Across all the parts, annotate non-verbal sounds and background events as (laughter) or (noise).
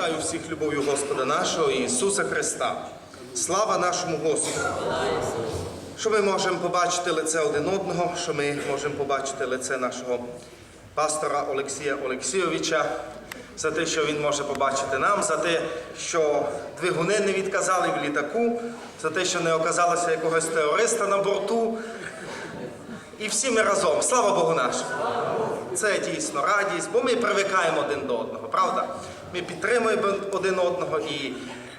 Вітаю всіх любов'ю Господа нашого Ісуса Христа. Слава нашому Господу! Що ми можемо побачити лице один одного, що ми можемо побачити лице нашого пастора Олексія Олексійовича, за те, що він може побачити нам, за те, що двигуни не відказали в літаку, за те, що не оказалося якогось терориста на борту. І всі ми разом, слава Богу нашому! Це дійсно радість, бо ми привикаємо один до одного, правда? Ми підтримуємо один одного і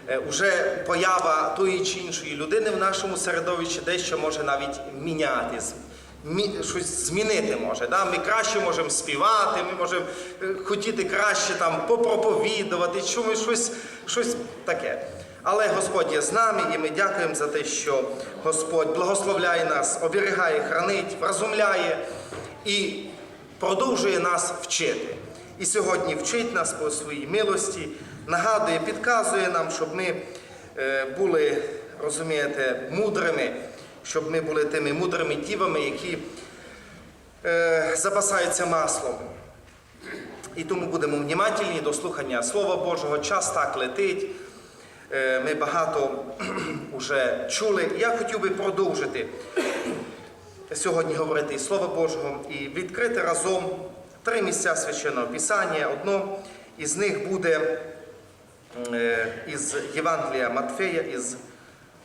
е, вже поява тої чи іншої людини в нашому середовищі дещо може навіть міняти, щось змінити може. Да? Ми краще можемо співати, ми можемо е, хотіти краще там попроповідувати, чомусь щось, щось таке. Але Господь є з нами, і ми дякуємо за те, що Господь благословляє нас, оберігає, хранить, вразумляє і продовжує нас вчити. І сьогодні вчить нас по своїй милості, нагадує, підказує нам, щоб ми е, були, розумієте, мудрими, щоб ми були тими мудрими дівами, які е, запасаються маслом. І тому будемо внимательні до слухання Слова Божого. Час так летить. Е, Ми багато (clears throat) вже чули. Я хотів би продовжити сьогодні говорити із Слова Божого і відкрити разом три місця священного Писання. Одно із них буде е, із Євангелія Матфея, із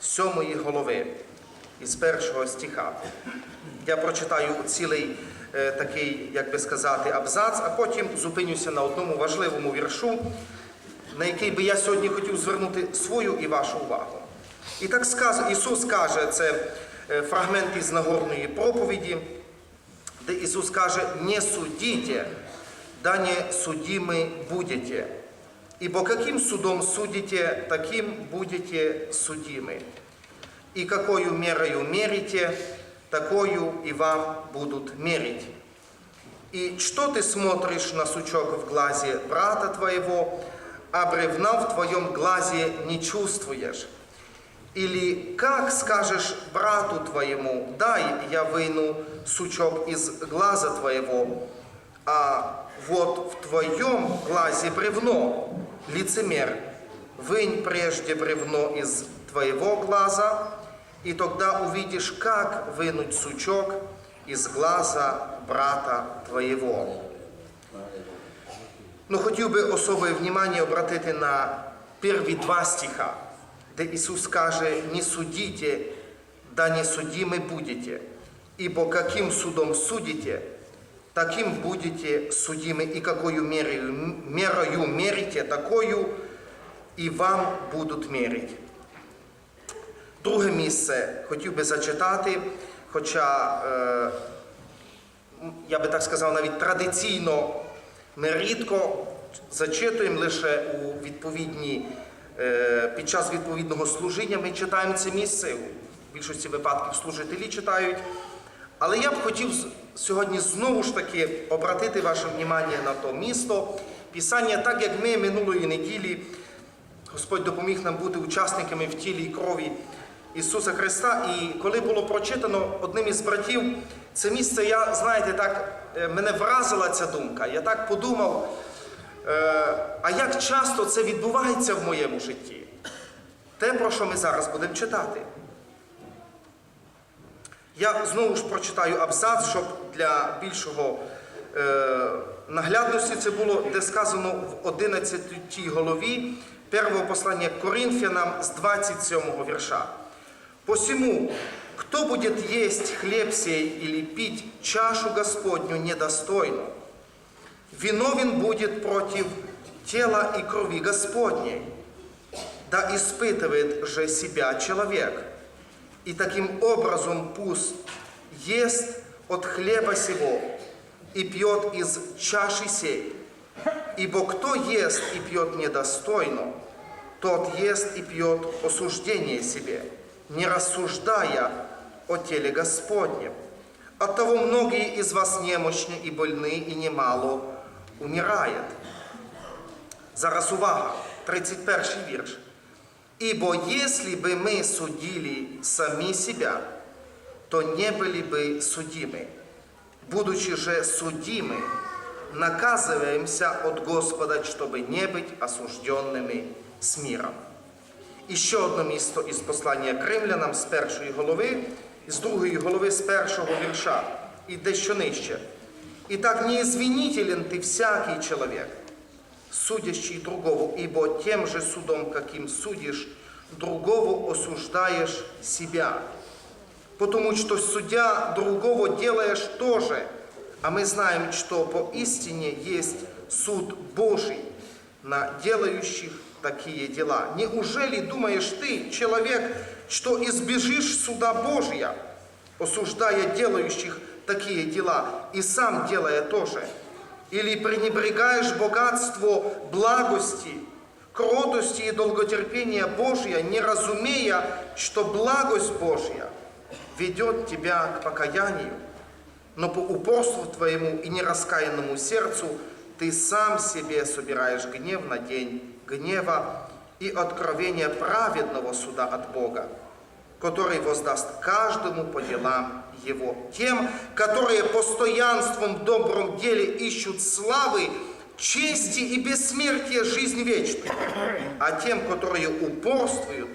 сьомої голови, із першого стиха. Я прочитаю цілий е, такий, як би сказати, абзац, а потім зупинюся на одному важливому віршу, на який би я сьогодні хотів звернути свою і вашу увагу. І так сказ... Ісус каже, це е, фрагмент із Нагорної проповіді, де Ісус каже, не судите, да не судимы будете. Ибо каким судом судите, таким будете судимы. И какую мерою мерите, такую и вам будут мерить. И что ты смотришь на сучок в глазе брата твоего, а бревна в твоем глазе не чувствуешь? Или как скажешь брату твоему, дай я выну сучок из глаза твоего, а вот в твоем глазе бревно, лицемер, вынь прежде бревно из твоего глаза, и тогда увидишь, как вынуть сучок из глаза брата твоего. Ну, хотів би особое внимание обратити на перві два стиха, де Ісус каже, не судите, да не судимы будете, ибо каким судом судите, таким будете судимы, и какую мерою, мерою мерите, такою і вам будуть мерить. Друге місце хотів би зачитати, хоча, е, я би так сказав, навіть традиційно ми рідко зачитуємо лише у відповідні, е, під час відповідного служіння ми читаємо це місце. У більшості випадків служителі читають. Але я б хотів сьогодні знову ж таки обратити ваше внимання на то місто. Писання, так як ми минулої неділі, Господь допоміг нам бути учасниками в тілі і крові Ісуса Христа. І коли було прочитано одним із братів, це місце, я, знаєте, так, е, мене вразила ця думка. Я так подумав, е, а як часто це відбувається в моєму житті? Те, про що ми зараз будемо читати. Я знову ж прочитаю абзац, щоб для більшого е, наглядності це було, де сказано в 11 голові першого послання Коринфянам з 27 вірша. Посему, кто будет есть хлеб сей или пить чашу Господню недостойно, виновен будет против тела и крови Господней. Да испытывает же себя человек, и таким образом пусть ест от хлеба сего и пьет из чаши сей. Ибо кто ест и пьет недостойно, тот ест и пьет осуждение себе, не рассуждая о теле Господнем. Оттого многие из вас немощны и больны, и немало умирает. Зараз увага, 31 вірш. Ибо если бы мы судили сами себя, то не были бы судимы. Будучи же судимы, наказываемся от Господа, чтобы не быть осужденными с миром. І ще одне місто із послання к римлянам з першої голови, з другої голови з першого вірша, і дещо нижче. І так неизвинителен ты всякий человек, судящий другого, ибо тем же судом, каким судишь другого, осуждаешь себя. Потому что судя другого делаешь тоже, а мы знаем, что поистине есть суд Божий на делающих такие дела. Неужели думаешь ты, человек, что избежишь суда Божия, осуждая делающих такие дела, и сам делая тоже? Или пренебрегаешь богатство благости, кротости и долготерпения Божия, не разумея, что благость Божья ведет тебя к покаянию, но по упорству твоему и нераскаянному сердцу ты сам себе собираешь гнев на день гнева и откровение праведного суда от Бога, который воздаст каждому по делам его. Тем, которые постоянством в добром деле ищут славы, чести и бессмертия жизнь вечную, а тем, которые упорствуют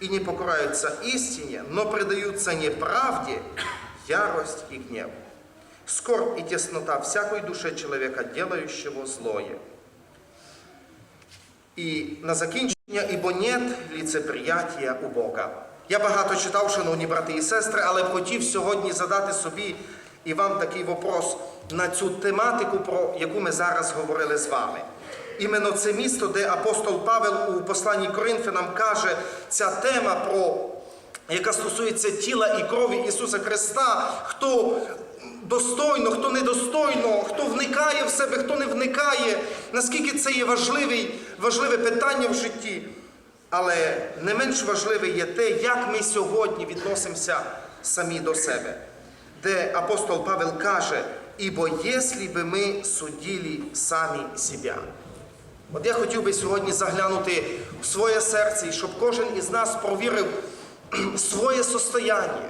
и не покоряются истине, но предаются неправде, ярость и гнев. Скорбь и теснота всякой душе человека, делающего злое. І на закінчення, ібо нет ліцеприятія у Бога. Я багато читав, шановні брати і сестри, але б хотів сьогодні задати собі і вам такий вопрос на цю тематику, про яку ми зараз говорили з вами. Іменно це місто, де апостол Павел у посланні Коринфянам каже, ця тема про яка стосується тіла і крові Ісуса Христа, хто достойно, хто недостойно, хто вникає в себе, хто не вникає, наскільки це є важливий, важливе питання в житті. Але не менш важливе є те, як ми сьогодні відносимося самі до себе. Де апостол Павел каже, ібо якщо би ми судили самі себе. От я хотів би сьогодні заглянути в своє серце, і щоб кожен із нас провірив (clears throat) своє состояння.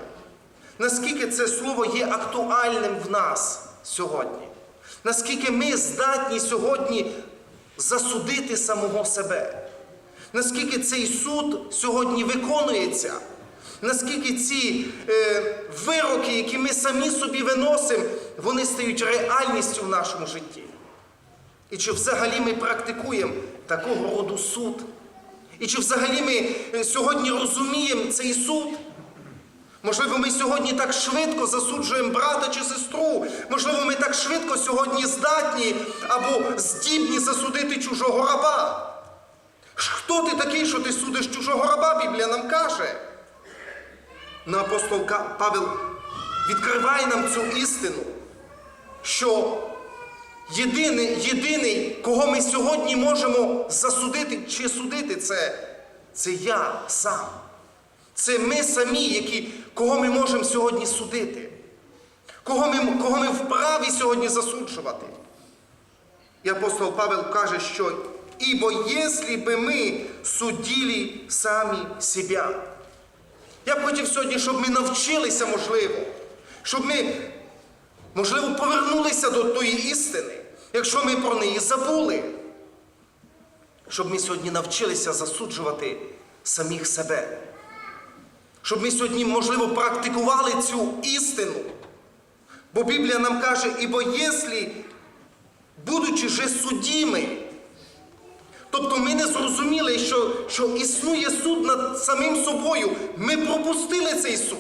Наскільки це слово є актуальним в нас сьогодні? Наскільки ми здатні сьогодні засудити самого себе? Наскільки цей суд сьогодні виконується? Наскільки ці е, вироки, які ми самі собі виносимо, вони стають реальністю в нашому житті? І чи взагалі ми практикуємо такого роду суд? І чи взагалі ми е, сьогодні розуміємо цей суд? Можливо, ми сьогодні так швидко засуджуємо брата чи сестру. Можливо, ми так швидко сьогодні здатні або здібні засудити чужого раба. Хто ти такий, що ти судиш чужого раба? Біблія нам каже. Но апостол Павел відкриває нам цю істину, що єдиний, єдиний, кого ми сьогодні можемо засудити чи судити, це, це я сам. Це ми самі, які, кого ми можемо сьогодні судити, кого ми, кого ми вправі сьогодні засуджувати. І апостол Павел каже, що ібо якщо би ми судили самі себе. Я б хотів сьогодні, щоб ми навчилися, можливо, щоб ми, можливо, повернулися до тої істини, якщо ми про неї забули. Щоб ми сьогодні навчилися засуджувати самих себе. Щоб ми сьогодні, можливо, практикували цю істину. Бо Біблія нам каже, ібо якщо, будучи же судіми, тобто ми не зрозуміли, що, що існує суд над самим собою, ми пропустили цей суд.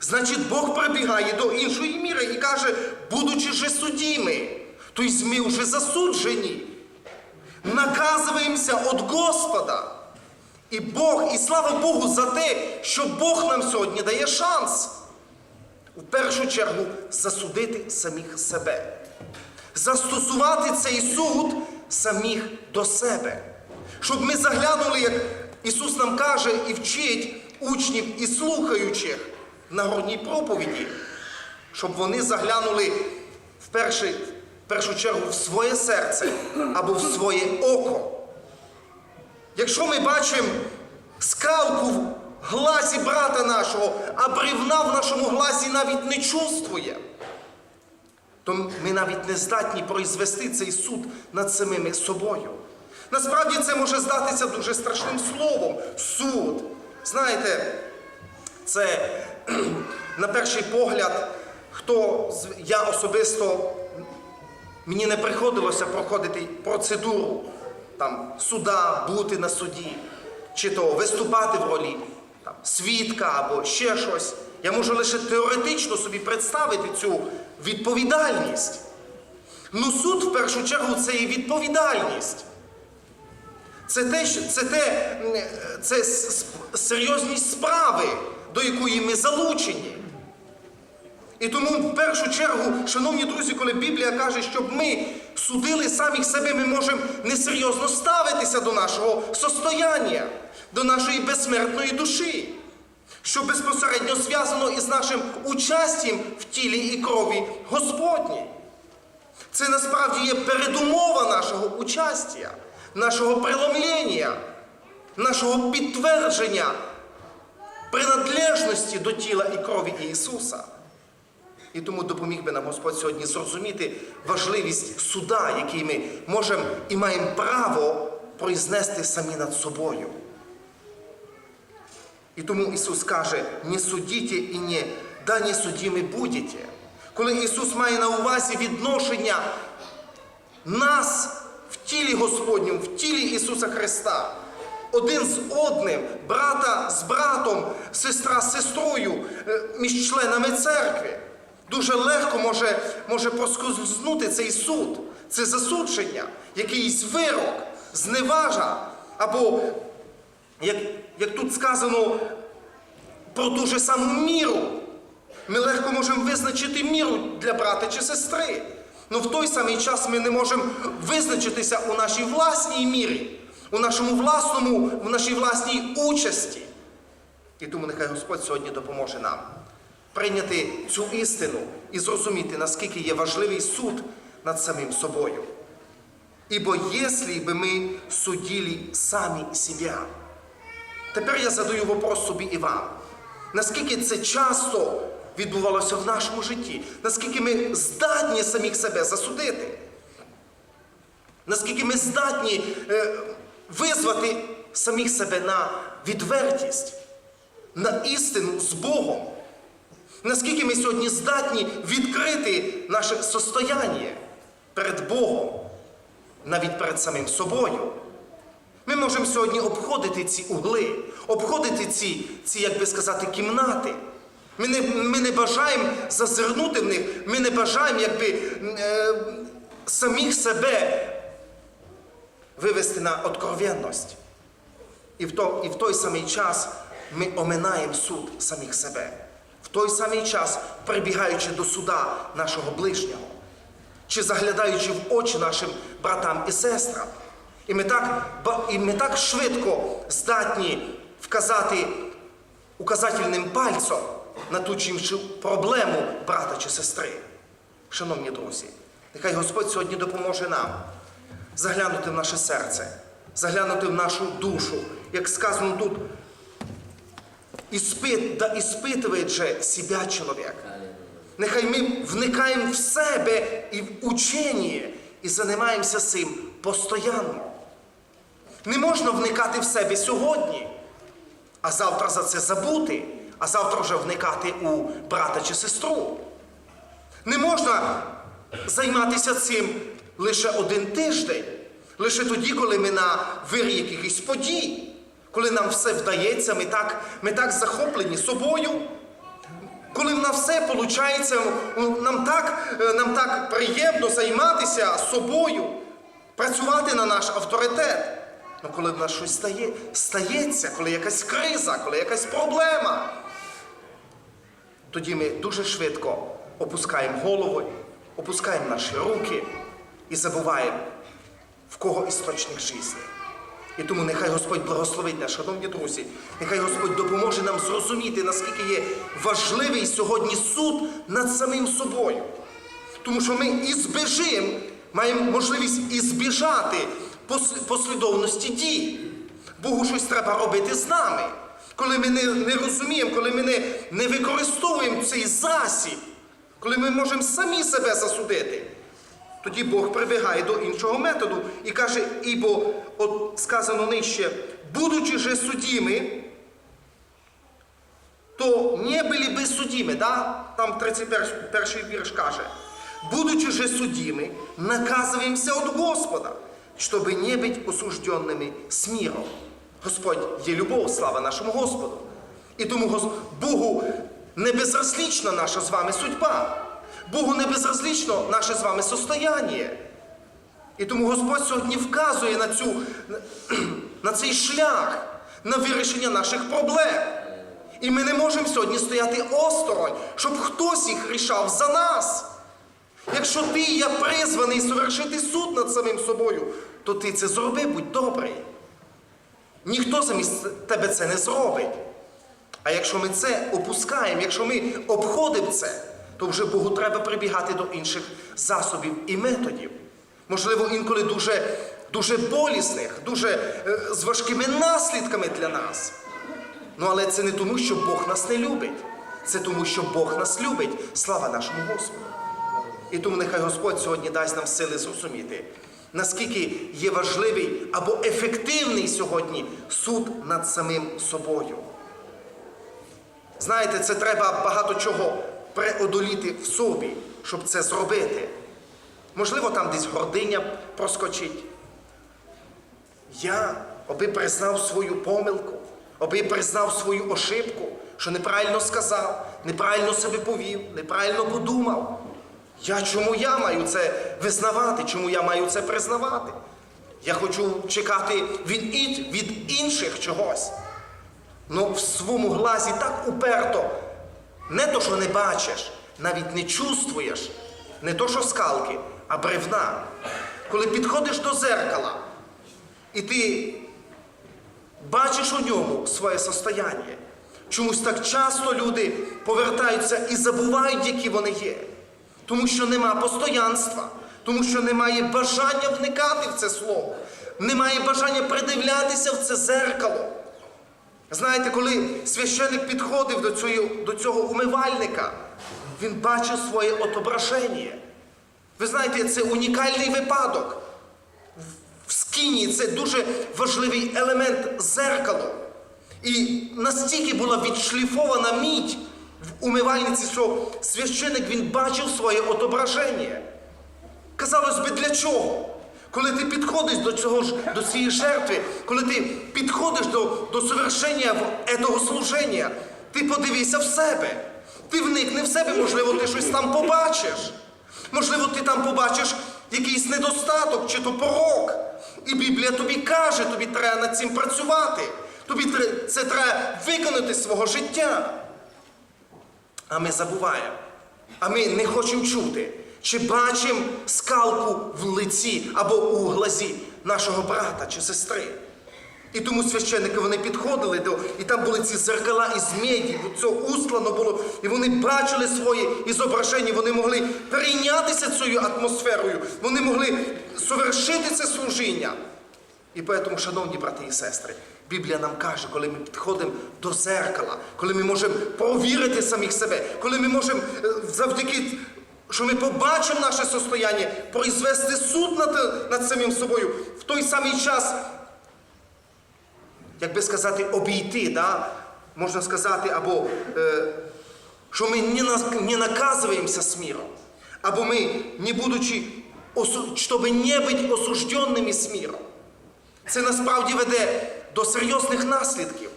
Значить, Бог прибігає до іншої міри і каже, будучи же судіми, тобто ми вже засуджені, наказуємося від Господа. І Бог, і слава Богу за те, що Бог нам сьогодні дає шанс у першу чергу засудити самих себе, застосувати цей суд самих до себе. Щоб ми заглянули, як Ісус нам каже і вчить учнів і слухаючих на горній проповіді, щоб вони заглянули в, перший, в першу чергу в своє серце або в своє око. Якщо ми бачимо скалку в глазі брата нашого, а бревна в нашому глазі навіть не чувствує, то ми навіть не здатні произвести цей суд над самими собою. Насправді це може здатися дуже страшним словом суд. Знаєте, це (clears throat) на перший погляд, хто я особисто мені не приходилося проходити процедуру там, суда, бути на суді, чи то виступати в ролі там, свідка або ще щось. Я можу лише теоретично собі представити цю відповідальність. Ну, суд в першу чергу це і відповідальність. Це те, це те, це серйозність справи, до якої ми залучені. І тому в першу чергу, шановні друзі, коли Біблія каже, щоб ми судили самих себе, ми можемо несерйозно ставитися до нашого состояння, до нашої безсмертної душі, що безпосередньо зв'язано із нашим участям в тілі і крові Господній. Це насправді є передумова нашого участя, нашого преломлення, нашого підтвердження принадлежності до тіла і крові Ісуса. І тому допоміг би нам Господь сьогодні зрозуміти важливість суда, який ми можемо і маємо право произнести самі над собою. І тому Ісус каже, не судіть і не да не судімі будете. Коли Ісус має на увазі відношення нас в тілі Господньому, в тілі Ісуса Христа, один з одним, брата з братом, сестра з сестрою, е, між членами церкви. Дуже легко може, може проскользнути цей суд, це засудження, якийсь вирок, зневажа, або, як, як тут сказано, про ту же саму міру. Ми легко можемо визначити міру для брата чи сестри. але в той самий час ми не можемо визначитися у нашій власній мірі, у нашому власному, в нашій власній участі. І тому нехай Господь сьогодні допоможе нам прийняти цю істину і зрозуміти, наскільки є важливий суд над самим собою. Ибо если бы мы судили сами себя, Тепер я задаю вопрос собі і вам. Наскільки це часто відбувалося в нашому житті? Наскільки ми здатні самих себе засудити? Наскільки ми здатні е, визвати самих себе на відвертість, на істину з Богом? Наскільки ми сьогодні здатні відкрити наше состояння перед Богом, навіть перед самим собою? Ми можемо сьогодні обходити ці угли, обходити ці, ці як би сказати, кімнати. Ми не, ми не бажаємо зазирнути в них, ми не бажаємо якби, е, самих себе вивести на откровенність. І в, то, і в той самий час ми оминаємо суд самих себе. В той самий час, прибігаючи до суда нашого ближнього, чи заглядаючи в очі нашим братам і сестрам. І ми так, і ми так швидко здатні вказати указательним пальцем на ту чи іншу проблему брата чи сестри. Шановні друзі, нехай Господь сьогодні допоможе нам заглянути в наше серце, заглянути в нашу душу, як сказано тут, іспит, да іспитує же себя чоловік. Нехай ми вникаємо в себе і в учення і займаємося цим постійно. Не можна вникати в себе сьогодні, а завтра за це забути, а завтра вже вникати у брата чи сестру. Не можна займатися цим лише один тиждень, лише тоді, коли ми на вирі якихось подій, коли нам все вдається, ми так, ми так захоплені собою. Коли в нас все виходить, нам так, е, нам так приємно займатися собою, працювати на наш авторитет. Ну коли в нас щось стає, стається, коли якась криза, коли якась проблема, тоді ми дуже швидко опускаємо голову, опускаємо наші руки і забуваємо, в кого істочник життя. І тому нехай Господь благословить нас, шановні друзі, нехай Господь допоможе нам зрозуміти, наскільки є важливий сьогодні суд над самим собою. Тому що ми і збежимо, маємо можливість і збіжати послідовності дій. Богу щось треба робити з нами. Коли ми не, розуміємо, коли ми не, використовуємо цей засіб, коли ми можемо самі себе засудити, тоді Бог прибігає до іншого методу і каже, ібо от сказано нижче, будучи же судіми, то не були би судіми, да? там 31 вірш каже, будучи же судіми, наказуємося от Господа, щоб не бути осужденними с миром. Господь є любов, слава нашому Господу. І тому Богу не безразлічна наша з вами судьба. Богу не безразлічно наше з вами состояння. І тому Господь сьогодні вказує на, цю, на цей шлях, на вирішення наших проблем. І ми не можемо сьогодні стояти осторонь, щоб хтось їх рішав за нас. Якщо ти і я призваний совершити суд над самим собою, то ти це зроби, будь добрий. Ніхто замість тебе це не зробить. А якщо ми це опускаємо, якщо ми обходимо це, то вже Богу треба прибігати до інших засобів і методів. Можливо, інколи дуже, дуже болісних, дуже е, з важкими наслідками для нас. Ну, але це не тому, що Бог нас не любить. Це тому, що Бог нас любить. Слава нашому Господу. І тому нехай Господь сьогодні дасть нам сили зрозуміти, наскільки є важливий або ефективний сьогодні суд над самим собою. Знаєте, це треба багато чого преодоліти в собі, щоб це зробити. Можливо, там десь гординя проскочить. Я аби признав свою помилку, аби признав свою ошибку, що неправильно сказав, неправильно себе повів, неправильно подумав. Я чому я маю це визнавати, чому я маю це признавати? Я хочу чекати від, від інших чогось. Ну в своєму глазі так уперто. Не то, що не бачиш, навіть не чувствуєш, не то, що скалки, а бревна. Коли підходиш до зеркала, і ти бачиш у ньому своє состояння. Чомусь так часто люди повертаються і забувають, які вони є. Тому що нема постоянства, тому що немає бажання вникати в це слово, немає бажання придивлятися в це зеркало. Знаєте, коли священник підходив до цього, до цього умивальника, він бачив своє отображення. Ви знаєте, це унікальний випадок. В скіні це дуже важливий елемент зеркало. І настільки була відшліфована мідь в умивальниці, що священик він бачив своє отображення. Казалось би, для чого? Коли ти підходиш до цього ж, до цієї жертви, коли ти підходиш до, до совершення етого служення, ти подивися в себе. Ти вникни в себе, можливо, ти щось там побачиш. Можливо, ти там побачиш якийсь недостаток чи то порок. І Біблія тобі каже, тобі треба над цим працювати. Тобі це треба виконати свого життя. А ми забуваємо. А ми не хочемо чути, чи бачимо скалку в лиці або у глазі нашого брата чи сестри. І тому священники вони підходили до, і там були ці зеркала із меді, це устлано було, і вони бачили своє ізображення, вони могли перейнятися цією атмосферою, вони могли совершити це служіння. І тому, шановні брати і сестри, Біблія нам каже, коли ми підходимо до зеркала, коли ми можемо провірити самих себе, коли ми можемо е, завдяки, що ми побачимо наше состояння, произвести суд над, над самим собою в той самий час, як би сказати, обійти, да? можна сказати, або е, що ми не, не наказуємося з миром, або ми, не будучи, щоб не бути осужденними з миром. Це насправді веде до серйозних наслідків,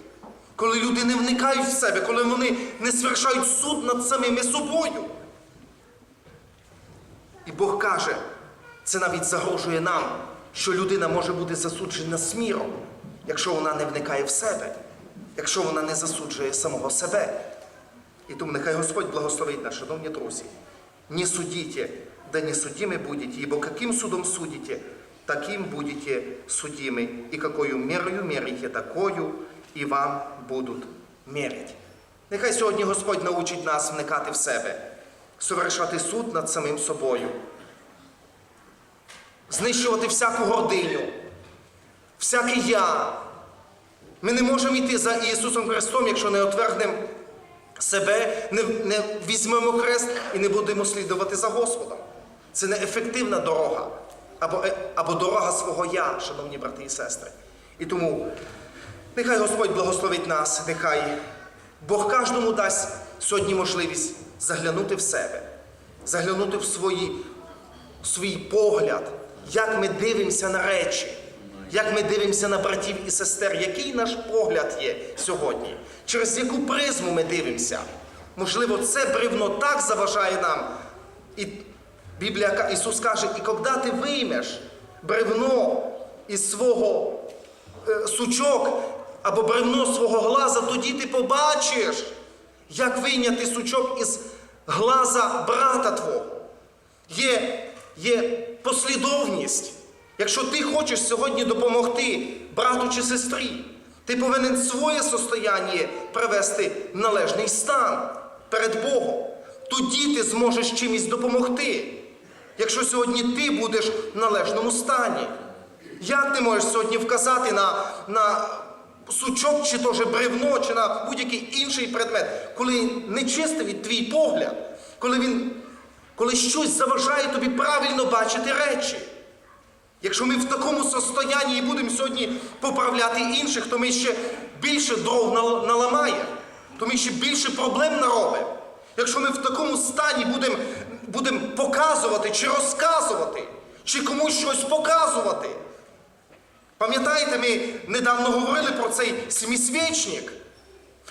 коли люди не вникають в себе, коли вони не свершають суд над самими собою. І Бог каже, це навіть загрожує нам, що людина може бути засуджена сміром, якщо вона не вникає в себе, якщо вона не засуджує самого себе. І тому нехай Господь благословить нас, шановні друзі. Не судите, да не судимы будете, ибо каким судом судите, таким будете судимы, и какою мерою мерите, такою і вам будуть мерить. Нехай сьогодні Господь научить нас вникати в себе, совершати суд над самим собою, знищувати всяку гординю, всяке я. Ми не можемо йти за Ісусом Христом, якщо не отвергнемо себе, не, не візьмемо хрест і не будемо слідувати за Господом. Це неефективна дорога або, е, або дорога свого я, шановні брати і сестри. І тому нехай Господь благословить нас, нехай Бог кожному дасть сьогодні можливість заглянути в себе, заглянути в свої, свій погляд, як ми дивимося на речі, як ми дивимося на братів і сестер, який наш погляд є сьогодні, через яку призму ми дивимося. Можливо, це бревно так заважає нам. І Біблія Ісус каже, і коли ти виймеш бревно із свого е, сучок або бревно свого глаза, тоді ти побачиш, як вийняти сучок із глаза брата твого. Є, є послідовність. Якщо ти хочеш сьогодні допомогти брату чи сестрі, ти повинен своє состояння привести в належний стан перед Богом. Тоді ти зможеш чимось допомогти. Якщо сьогодні ти будеш в належному стані. Як ти можеш сьогодні вказати на, на сучок, чи то же бревно, чи на будь-який інший предмет, коли нечистий твій погляд, коли він, коли щось заважає тобі правильно бачити речі? Якщо ми в такому состоянні і будемо сьогодні поправляти інших, то ми ще більше дров нал- наламаємо, то ми ще більше проблем наробимо. Якщо ми в такому стані будемо будем показувати чи розказувати, чи комусь щось показувати. Пам'ятаєте, ми недавно говорили про цей семисвічник,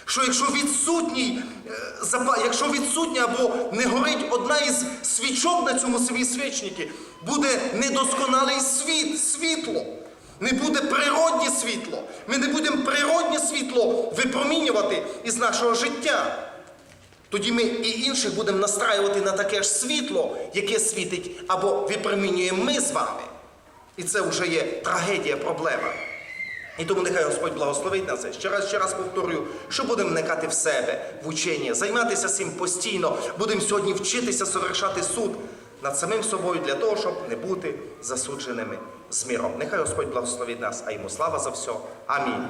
що якщо відсутній, е, якщо відсутня або не горить одна із свічок на цьому семисвічнику, буде недосконалий світ, світло. Не буде природнє світло. Ми не будемо природнє світло випромінювати із нашого життя. Тоді ми і інших будемо настраювати на таке ж світло, яке світить або випромінюємо ми з вами. І це вже є трагедія, проблема. І тому нехай Господь благословить нас. Ще раз, ще раз повторюю, що будемо вникати в себе, в учення, займатися цим постійно. Будемо сьогодні вчитися совершати суд над самим собою для того, щоб не бути засудженими з миром. Нехай Господь благословить нас, а йому слава за все. Амінь.